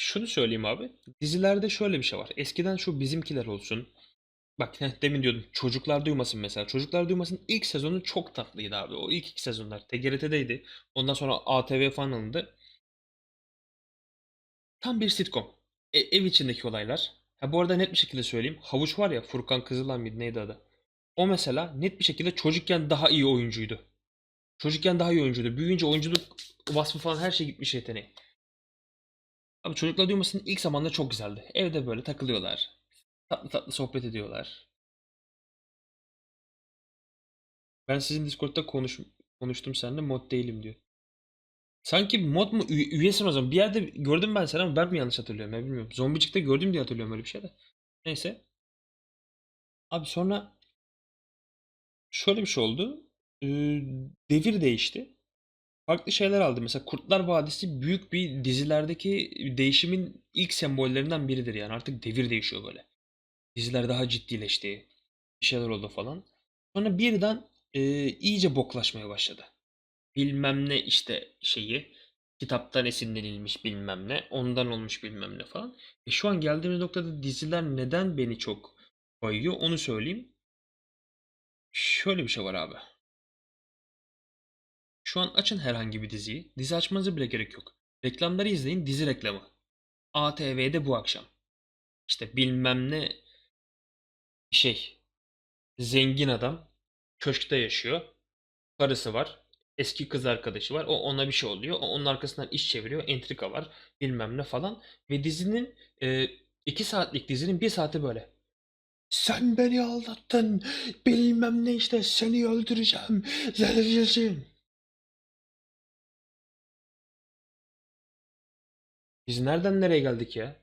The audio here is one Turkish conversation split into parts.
Şunu söyleyeyim abi. Dizilerde şöyle bir şey var. Eskiden şu bizimkiler olsun. Bak heh, demin diyordum çocuklar duymasın mesela. Çocuklar duymasın ilk sezonu çok tatlıydı abi. O ilk iki sezonlar. TGRT'deydi. Ondan sonra ATV falan alındı. Tam bir sitcom. E- ev içindeki olaylar. Ha bu arada net bir şekilde söyleyeyim. Havuç var ya Furkan Kızılan mıydı neydi adı? O mesela net bir şekilde çocukken daha iyi oyuncuydu. Çocukken daha iyi oyuncuydu. Büyüyünce oyunculuk vasfı falan her şey gitmiş yeteneği. Abi çocuklar duymasının ilk zamanında çok güzeldi. Evde böyle takılıyorlar. Tatlı tatlı sohbet ediyorlar. Ben sizin Discord'da konuş konuştum seninle mod değilim diyor. Sanki mod mu Üye- üyesin o zaman. Bir yerde gördüm ben seni ama ben mi yanlış hatırlıyorum ya bilmiyorum. Zombicik'te gördüm diye hatırlıyorum öyle bir şey de. Neyse. Abi sonra şöyle bir şey oldu. Ee, devir değişti. Farklı şeyler aldı. Mesela Kurtlar Vadisi büyük bir dizilerdeki değişimin ilk sembollerinden biridir yani. Artık devir değişiyor böyle. Diziler daha ciddileşti. Bir şeyler oldu falan. Sonra birden e, iyice boklaşmaya başladı. Bilmem ne işte şeyi. Kitaptan esinlenilmiş bilmem ne. Ondan olmuş bilmem ne falan. E şu an geldiğimiz noktada diziler neden beni çok bayıyor onu söyleyeyim. Şöyle bir şey var abi. Şu an açın herhangi bir diziyi. Dizi açmanıza bile gerek yok. Reklamları izleyin dizi reklamı. ATV'de bu akşam. İşte bilmem ne şey. Zengin adam. Köşkte yaşıyor. Karısı var. Eski kız arkadaşı var. O ona bir şey oluyor. O onun arkasından iş çeviriyor. Entrika var. Bilmem ne falan. Ve dizinin e, iki saatlik dizinin bir saati böyle. Sen beni aldattın. Bilmem ne işte seni öldüreceğim. Zerrecin. Biz nereden nereye geldik ya?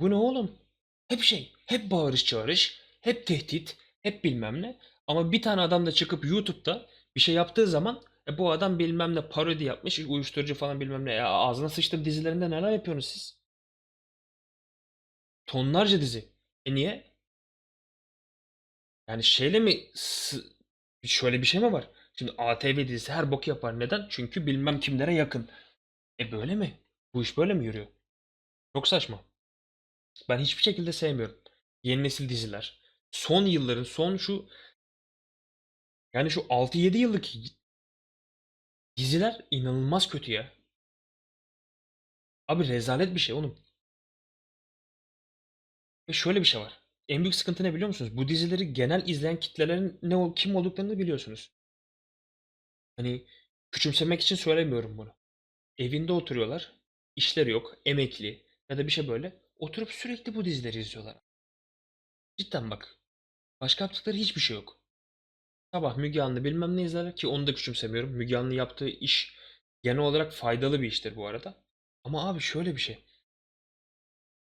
Bu ne oğlum? Hep şey, hep bağırış çağırış, hep tehdit, hep bilmem ne. Ama bir tane adam da çıkıp YouTube'da bir şey yaptığı zaman e, bu adam bilmem ne parodi yapmış, uyuşturucu falan bilmem ne. Ya ağzına sıçtım dizilerinde neler yapıyorsunuz siz? Tonlarca dizi. E niye? Yani şeyle mi şöyle bir şey mi var? Şimdi ATV dizisi her bok yapar. Neden? Çünkü bilmem kimlere yakın. E böyle mi? Bu iş böyle mi yürüyor? Çok saçma. Ben hiçbir şekilde sevmiyorum. Yeni nesil diziler. Son yılların son şu yani şu 6-7 yıllık diziler inanılmaz kötü ya. Abi rezalet bir şey oğlum. Ve şöyle bir şey var. En büyük sıkıntı ne biliyor musunuz? Bu dizileri genel izleyen kitlelerin ne ol- kim olduklarını biliyorsunuz. Hani küçümsemek için söylemiyorum bunu. Evinde oturuyorlar. İşleri yok. Emekli ya da bir şey böyle. Oturup sürekli bu dizileri izliyorlar. Cidden bak. Başka yaptıkları hiçbir şey yok. Sabah Müge Anlı bilmem ne izler ki onu da küçümsemiyorum. Müge Anlı yaptığı iş genel olarak faydalı bir iştir bu arada. Ama abi şöyle bir şey.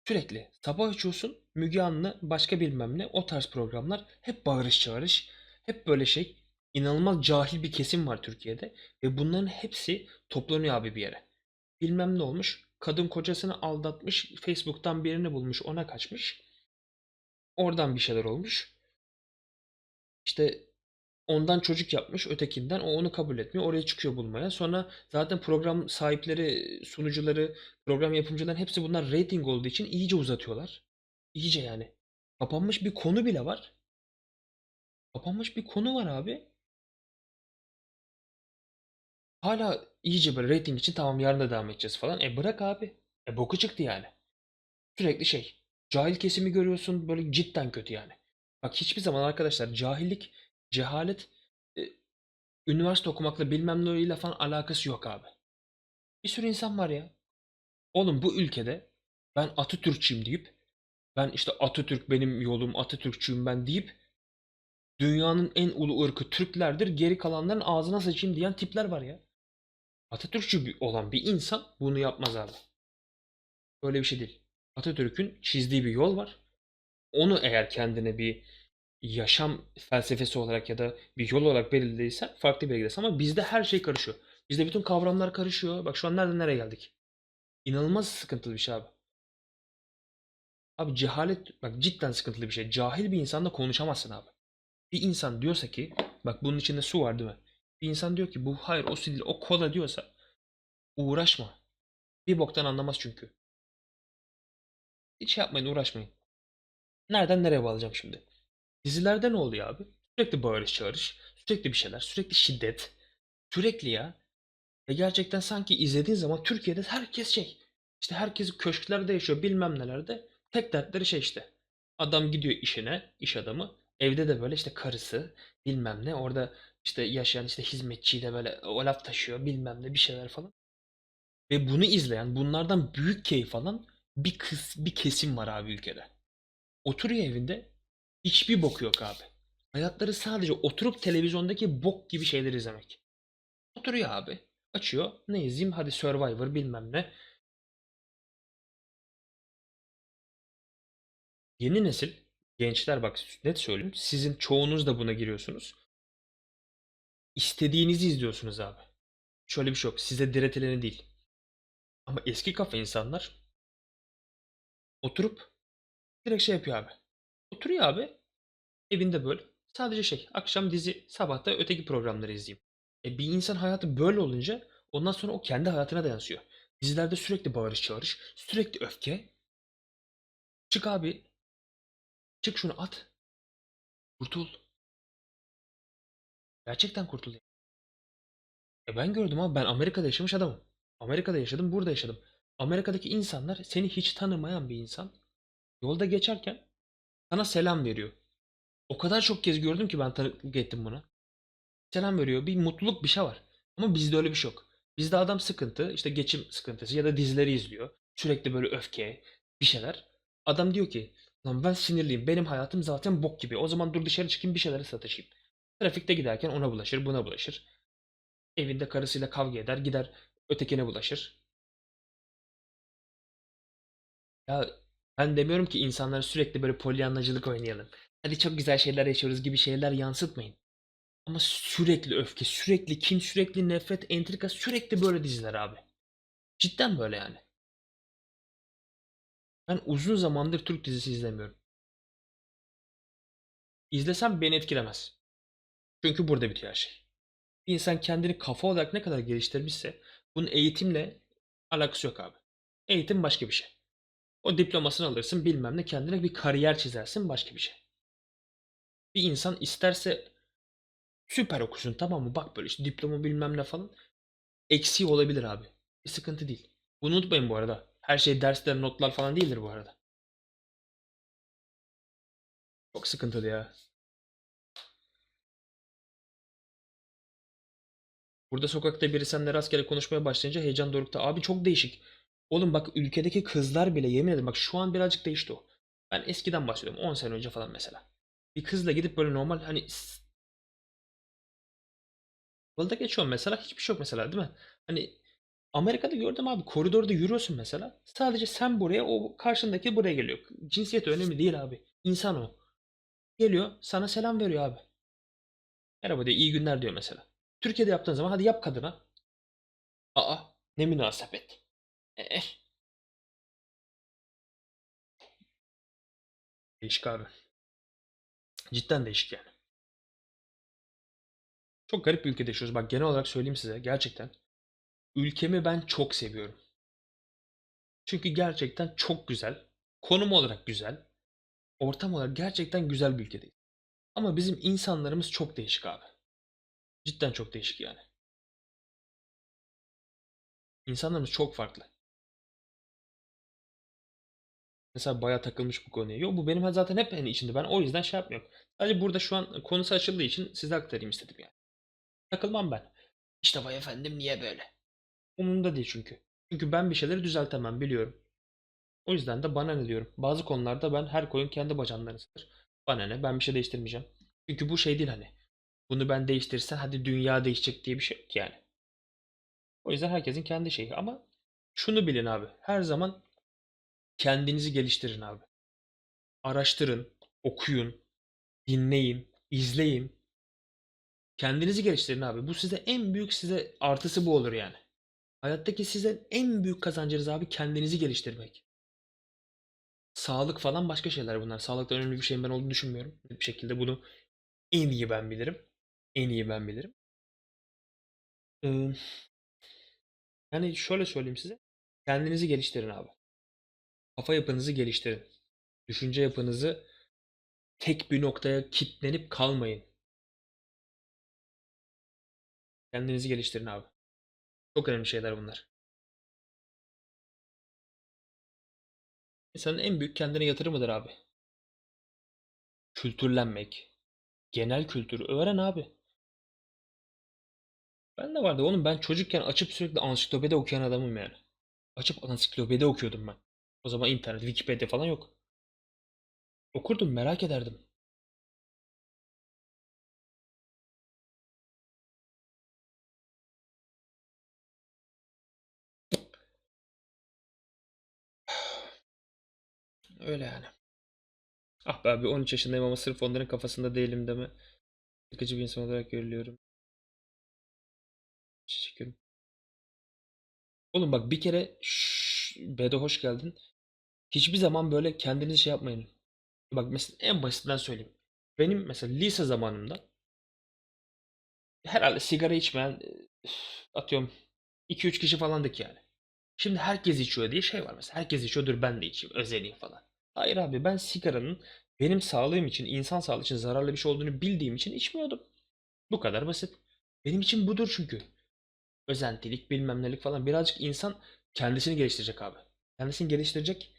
Sürekli sabah açıyorsun Müge Anlı başka bilmem ne o tarz programlar hep bağırış çağırış. Hep böyle şey inanılmaz cahil bir kesim var Türkiye'de. Ve bunların hepsi toplanıyor abi bir yere. Bilmem ne olmuş. Kadın kocasını aldatmış. Facebook'tan birini bulmuş ona kaçmış. Oradan bir şeyler olmuş. İşte Ondan çocuk yapmış, ötekinden o onu kabul etmiyor. Oraya çıkıyor bulmaya. Sonra zaten program sahipleri, sunucuları, program yapımcıların hepsi bunlar rating olduğu için iyice uzatıyorlar. İyice yani. Kapanmış bir konu bile var. Kapanmış bir konu var abi. Hala iyice böyle rating için tamam yarın da devam edeceğiz falan. E bırak abi. E boku çıktı yani. Sürekli şey. Cahil kesimi görüyorsun böyle cidden kötü yani. Bak hiçbir zaman arkadaşlar cahillik, cehalet e, üniversite okumakla bilmem neyle falan alakası yok abi. Bir sürü insan var ya. Oğlum bu ülkede ben Atatürkçüyüm deyip ben işte Atatürk benim yolum, Atatürkçüyüm ben deyip dünyanın en ulu ırkı Türklerdir, geri kalanların ağzına sıçayım diyen tipler var ya. Atatürkçü olan bir insan bunu yapmaz abi. Böyle bir şey değil. Atatürk'ün çizdiği bir yol var. Onu eğer kendine bir yaşam felsefesi olarak ya da bir yol olarak belirlediysen farklı bir gidersin. Ama bizde her şey karışıyor. Bizde bütün kavramlar karışıyor. Bak şu an nereden nereye geldik? İnanılmaz sıkıntılı bir şey abi. Abi cehalet bak cidden sıkıntılı bir şey. Cahil bir insanla konuşamazsın abi. Bir insan diyorsa ki bak bunun içinde su var değil mi? Bir insan diyor ki bu hayır o sil o kola diyorsa uğraşma. Bir boktan anlamaz çünkü. Hiç yapmayın, uğraşmayın. Nereden nereye bağlayacağım şimdi? Dizilerde ne oluyor abi? Sürekli bağırış çağırış, sürekli bir şeyler, sürekli şiddet. Sürekli ya. Ve gerçekten sanki izlediğin zaman Türkiye'de herkes şey. İşte herkes köşklerde yaşıyor bilmem nelerde. Tek dertleri şey işte. Adam gidiyor işine, iş adamı. Evde de böyle işte karısı bilmem ne. Orada işte yaşayan işte hizmetçiyle böyle o laf taşıyor bilmem ne bir şeyler falan. Ve bunu izleyen, bunlardan büyük keyif alan bir kız, bir kesim var abi ülkede. Oturuyor evinde, hiçbir bok yok abi. Hayatları sadece oturup televizyondaki bok gibi şeyler izlemek. Oturuyor abi. Açıyor. Ne izleyeyim? Hadi Survivor bilmem ne. Yeni nesil gençler bak net söyleyeyim. Sizin çoğunuz da buna giriyorsunuz. İstediğinizi izliyorsunuz abi. Şöyle bir şey yok. Size diretileni değil. Ama eski kafa insanlar oturup direkt şey yapıyor abi. Oturuyor abi. Evinde böyle. Sadece şey. Akşam dizi, sabah da öteki programları izleyeyim. E bir insan hayatı böyle olunca ondan sonra o kendi hayatına da yansıyor. Dizilerde sürekli bağırış çağırış, sürekli öfke. Çık abi. Çık şunu at. Kurtul. Gerçekten kurtul. ya. E ben gördüm abi ben Amerika'da yaşamış adamım. Amerika'da yaşadım, burada yaşadım. Amerika'daki insanlar seni hiç tanımayan bir insan yolda geçerken sana selam veriyor. O kadar çok kez gördüm ki ben tanıklık ettim buna. Selam veriyor. Bir mutluluk bir şey var. Ama bizde öyle bir şey yok. Bizde adam sıkıntı, işte geçim sıkıntısı ya da dizileri izliyor. Sürekli böyle öfke, bir şeyler. Adam diyor ki, lan ben sinirliyim. Benim hayatım zaten bok gibi. O zaman dur dışarı çıkayım bir şeyleri satışayım. Trafikte giderken ona bulaşır, buna bulaşır. Evinde karısıyla kavga eder, gider ötekine bulaşır. Ya ben demiyorum ki insanlara sürekli böyle polyanlacılık oynayalım. Hadi çok güzel şeyler yaşıyoruz gibi şeyler yansıtmayın. Ama sürekli öfke, sürekli kin, sürekli nefret, entrika, sürekli böyle diziler abi. Cidden böyle yani. Ben uzun zamandır Türk dizisi izlemiyorum. İzlesem beni etkilemez. Çünkü burada bitiyor her şey. Bir insan kendini kafa olarak ne kadar geliştirmişse bunun eğitimle alakası yok abi. Eğitim başka bir şey. O diplomasını alırsın bilmem ne kendine bir kariyer çizersin başka bir şey. Bir insan isterse süper okusun tamam mı? Bak böyle işte diploma bilmem ne falan. Eksiği olabilir abi. Bir sıkıntı değil. Bunu unutmayın bu arada. Her şey dersler, notlar falan değildir bu arada. Çok sıkıntılı ya. Burada sokakta biri seninle rastgele konuşmaya başlayınca heyecan dorukta. Abi çok değişik. Oğlum bak ülkedeki kızlar bile yemin ederim bak şu an birazcık değişti o. Ben eskiden bahsediyorum 10 sene önce falan mesela. Bir kızla gidip böyle normal hani yolda geçiyorum mesela hiçbir şey yok mesela değil mi? Hani Amerika'da gördüm abi koridorda yürüyorsun mesela. Sadece sen buraya o karşındaki buraya geliyor. Cinsiyet önemli değil abi. İnsan o. Geliyor sana selam veriyor abi. Merhaba diyor iyi günler diyor mesela. Türkiye'de yaptığın zaman hadi yap kadına. Aa ne münasebet. Eh, değişik abi. Cidden değişik yani. Çok garip bir ülkede yaşıyoruz. Bak genel olarak söyleyeyim size gerçekten. Ülkemi ben çok seviyorum. Çünkü gerçekten çok güzel. Konum olarak güzel. Ortam olarak gerçekten güzel bir ülkedeyiz. Ama bizim insanlarımız çok değişik abi. Cidden çok değişik yani. İnsanlarımız çok farklı. Mesela bayağı takılmış bu konuya. Yok bu benim zaten hep hani içinde. Ben o yüzden şey yapmıyorum. Sadece burada şu an konusu açıldığı için size aktarayım istedim yani. Takılmam ben. İşte vay efendim niye böyle? Umurumda değil çünkü. Çünkü ben bir şeyleri düzeltemem biliyorum. O yüzden de bana ne diyorum. Bazı konularda ben her koyun kendi bacağından ısırır. Bana ne ben bir şey değiştirmeyeceğim. Çünkü bu şey değil hani. Bunu ben değiştirsem hadi dünya değişecek diye bir şey yok yani. O yüzden herkesin kendi şeyi ama şunu bilin abi. Her zaman kendinizi geliştirin abi. Araştırın, okuyun, dinleyin, izleyin. Kendinizi geliştirin abi. Bu size en büyük size artısı bu olur yani. Hayattaki size en büyük kazancınız abi kendinizi geliştirmek. Sağlık falan başka şeyler bunlar. Sağlıkta önemli bir şeyin ben olduğunu düşünmüyorum. Bir şekilde bunu en iyi ben bilirim. En iyi ben bilirim. Ee, yani şöyle söyleyeyim size. Kendinizi geliştirin abi. Kafa yapınızı geliştirin. Düşünce yapınızı tek bir noktaya kitlenip kalmayın. Kendinizi geliştirin abi. Çok önemli şeyler bunlar. İnsanın en büyük kendine yatırımıdır abi. Kültürlenmek. Genel kültür. Öğren abi. Ben de vardı oğlum ben çocukken açıp sürekli ansiklopedi okuyan adamım yani. Açıp ansiklopedi okuyordum ben. O zaman internet, Wikipedia falan yok. Okurdum, merak ederdim. Öyle yani. Ah be abi 13 yaşındayım ama sırf onların kafasında değilim deme. Sıkıcı bir insan olarak görülüyorum. Çekiyorum. Oğlum bak bir kere şşş, Bedo hoş geldin. Hiçbir zaman böyle kendinizi şey yapmayın. Bak mesela en basitinden söyleyeyim. Benim mesela lise zamanımda herhalde sigara içmeyen atıyorum 2-3 kişi falandık yani. Şimdi herkes içiyor diye şey var mesela. Herkes içiyordur ben de içeyim, özeneyim falan. Hayır abi ben sigaranın benim sağlığım için, insan sağlığı için zararlı bir şey olduğunu bildiğim için içmiyordum. Bu kadar basit. Benim için budur çünkü. Özentilik, bilmem nelik falan. Birazcık insan kendisini geliştirecek abi. Kendisini geliştirecek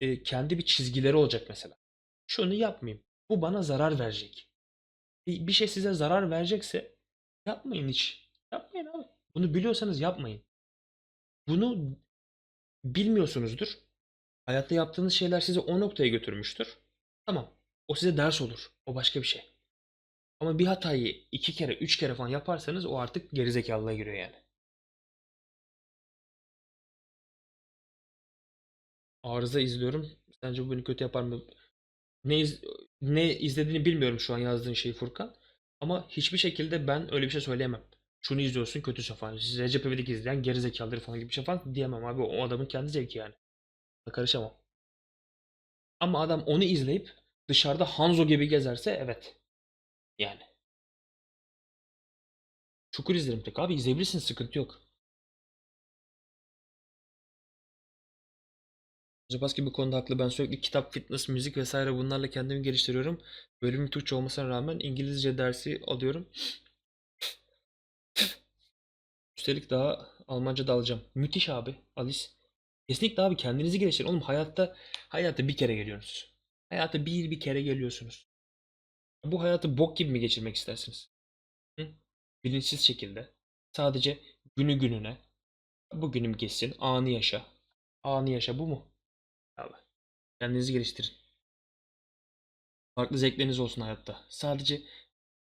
e, kendi bir çizgileri olacak mesela. Şunu yapmayayım. Bu bana zarar verecek. Bir, bir şey size zarar verecekse yapmayın hiç. Yapmayın abi. Bunu biliyorsanız yapmayın. Bunu bilmiyorsunuzdur. Hayatta yaptığınız şeyler sizi o noktaya götürmüştür. Tamam. O size ders olur. O başka bir şey. Ama bir hatayı iki kere, üç kere falan yaparsanız o artık gerizekalılığa giriyor yani. Arıza izliyorum. Sence bu beni kötü yapar mı? Ne, iz- ne izlediğini bilmiyorum şu an yazdığın şeyi Furkan. Ama hiçbir şekilde ben öyle bir şey söyleyemem. Şunu izliyorsun kötüsü falan. Siz Recep İvedik izleyen gerizekalıdır falan gibi bir şey falan diyemem abi. O adamın kendi zevki yani. Karışamam. Ama adam onu izleyip dışarıda Hanzo gibi gezerse evet. Yani. Çukur izlerim tek abi izleyebilirsin sıkıntı yok. Zapaski bu konuda haklı. Ben sürekli kitap, fitness, müzik vesaire bunlarla kendimi geliştiriyorum. Bölümüm Türkçe olmasına rağmen İngilizce dersi alıyorum. Üstelik daha Almanca da alacağım. Müthiş abi Alice. Kesinlikle abi kendinizi geliştirin. Oğlum hayatta hayatta bir kere geliyorsunuz. Hayata bir bir kere geliyorsunuz. Bu hayatı bok gibi mi geçirmek istersiniz? Hı? Bilinçsiz şekilde. Sadece günü gününe. Bugünüm geçsin. Anı yaşa. Anı yaşa bu mu? Abi. Kendinizi geliştirin. Farklı zevkleriniz olsun hayatta. Sadece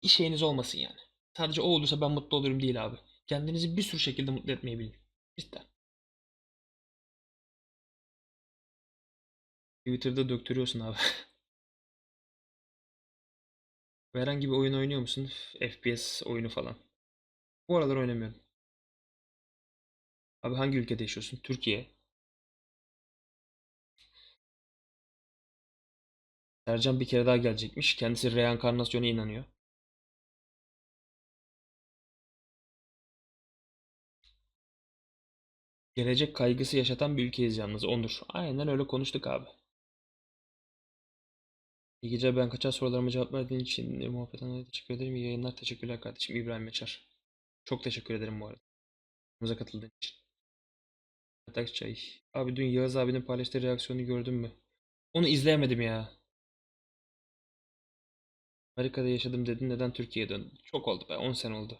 iş şeyiniz olmasın yani. Sadece o olursa ben mutlu olurum değil abi. Kendinizi bir sürü şekilde mutlu etmeyi bilin. Cidden. Twitter'da döktürüyorsun abi. Herhangi bir oyun oynuyor musun? FPS oyunu falan. Bu aralar oynamıyorum. Abi hangi ülkede yaşıyorsun? Türkiye. Sercan bir kere daha gelecekmiş. Kendisi reenkarnasyona inanıyor. Gelecek kaygısı yaşatan bir ülkeyiz yalnız. Onur. Aynen öyle konuştuk abi. İyi geceler ben kaçar sorularıma cevap verdiğin için e, muhabbet anlamında teşekkür ederim. İyi yayınlar. Teşekkürler kardeşim. İbrahim Yaşar. Çok teşekkür ederim bu arada. Bize katıldığın için. Atak çay. Abi dün Yağız abinin paylaştığı reaksiyonu gördün mü? Onu izleyemedim ya. Amerika'da yaşadım dedin. Neden Türkiye'ye döndün? Çok oldu be. 10 sene oldu.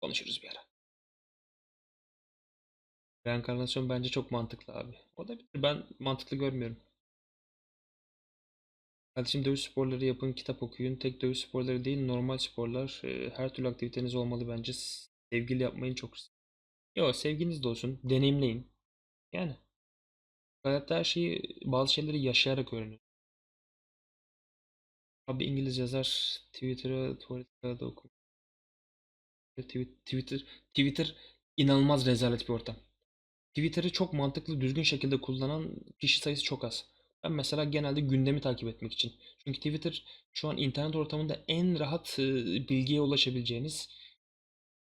Konuşuruz bir ara. Reenkarnasyon bence çok mantıklı abi. O da ben mantıklı görmüyorum. Kardeşim dövüş sporları yapın, kitap okuyun. Tek dövüş sporları değil, normal sporlar. e, Her türlü aktiviteniz olmalı bence. Sevgili yapmayın çok. Yok sevginiz de olsun. Deneyimleyin. Yani hayatta her şeyi, bazı şeyleri yaşayarak öğreniyor. Abi İngiliz yazar Twitter'a tuvalete da oku. Twi- Twitter, Twitter inanılmaz rezalet bir ortam. Twitter'ı çok mantıklı, düzgün şekilde kullanan kişi sayısı çok az. Ben mesela genelde gündemi takip etmek için. Çünkü Twitter şu an internet ortamında en rahat bilgiye ulaşabileceğiniz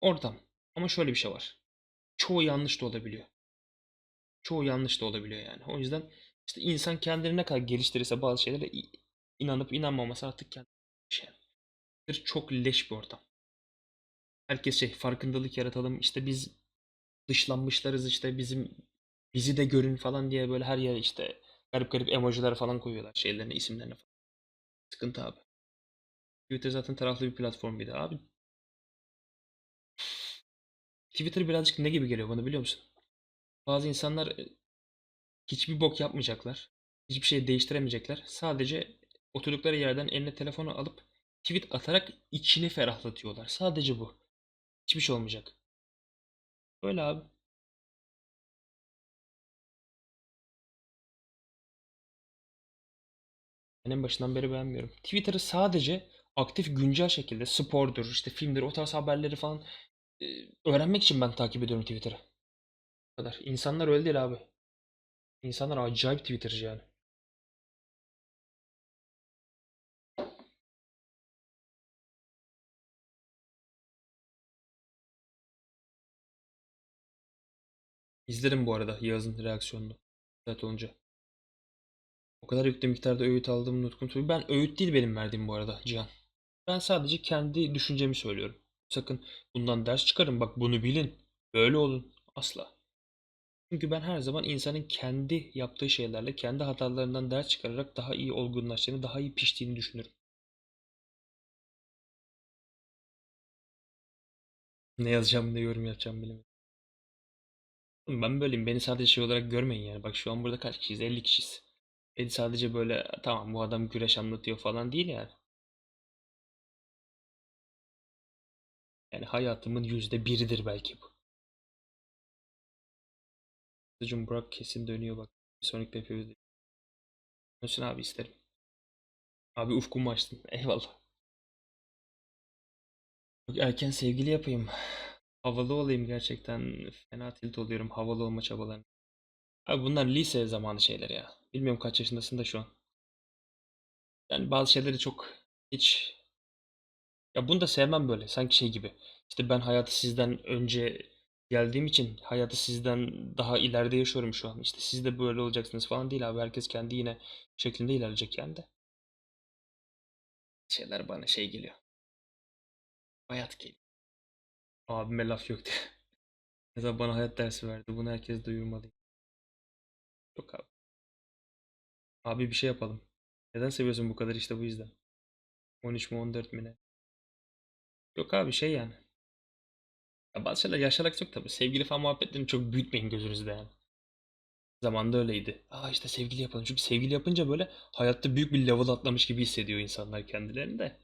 ortam. Ama şöyle bir şey var. Çoğu yanlış da olabiliyor. çoğu yanlış da olabiliyor yani. O yüzden işte insan kendini ne kadar geliştirirse bazı şeylere inanıp inanmaması artık kendi şey. Çok leş bir ortam. Herkes şey farkındalık yaratalım. İşte biz dışlanmışlarız işte bizim bizi de görün falan diye böyle her yere işte garip garip emojiler falan koyuyorlar şeylerine, isimlerine falan. Sıkıntı abi. Twitter zaten taraflı bir platform bir de abi. Twitter birazcık ne gibi geliyor bana biliyor musun? Bazı insanlar e, hiçbir bok yapmayacaklar. Hiçbir şey değiştiremeyecekler. Sadece oturdukları yerden eline telefonu alıp tweet atarak içini ferahlatıyorlar. Sadece bu. Hiçbir şey olmayacak. Öyle abi. Ben en başından beri beğenmiyorum. Twitter'ı sadece aktif güncel şekilde spordur, işte filmdir, o tarz haberleri falan e, öğrenmek için ben takip ediyorum Twitter'ı. Kadar. İnsanlar öyle değil abi. İnsanlar acayip Twitter'cı yani. İzlerim bu arada Yağız'ın reaksiyonunu. Saat olunca. O kadar yüklü miktarda öğüt aldığımı unuttum. Tabii ben öğüt değil benim verdiğim bu arada Cihan. Ben sadece kendi düşüncemi söylüyorum. Sakın bundan ders çıkarın bak bunu bilin. Böyle olun. Asla. Çünkü ben her zaman insanın kendi yaptığı şeylerle, kendi hatalarından ders çıkararak daha iyi olgunlaştığını, daha iyi piştiğini düşünürüm. Ne yazacağım, ne yorum yapacağım bilmiyorum. Ben böyleyim. Beni sadece şey olarak görmeyin yani. Bak şu an burada kaç kişiyiz? 50 kişiyiz. Beni sadece böyle tamam bu adam güreş anlatıyor falan değil yani. Yani hayatımın yüzde biridir belki bu. Kızıcım Burak kesin dönüyor bak. Bir sonraki PPV'de. Dönsün abi isterim. Abi ufkumu açtın. Eyvallah. Erken sevgili yapayım. Havalı olayım gerçekten. Fena tilt oluyorum havalı olma çabalarına. Abi bunlar lise zamanı şeyler ya. Bilmiyorum kaç yaşındasın da şu an. Yani bazı şeyleri çok hiç... Ya bunu da sevmem böyle. Sanki şey gibi. İşte ben hayatı sizden önce geldiğim için hayatı sizden daha ileride yaşıyorum şu an. İşte siz de böyle olacaksınız falan değil abi. Herkes kendi yine şeklinde ilerleyecek yani de. Şeyler bana şey geliyor. Hayat geliyor. Abime laf yok diye. Mesela bana hayat dersi verdi. Bunu herkes duyurmalıyım. Yok abi. Abi bir şey yapalım. Neden seviyorsun bu kadar işte bu yüzden. 13 mu 14 mi ne? Yok abi şey yani. Ya bazı şeyler yaşarak yok tabii. Sevgili falan muhabbetlerini çok büyütmeyin gözünüzde yani. Zamanında öyleydi. Aa işte sevgili yapalım. Çünkü sevgili yapınca böyle hayatta büyük bir level atlamış gibi hissediyor insanlar kendilerini de.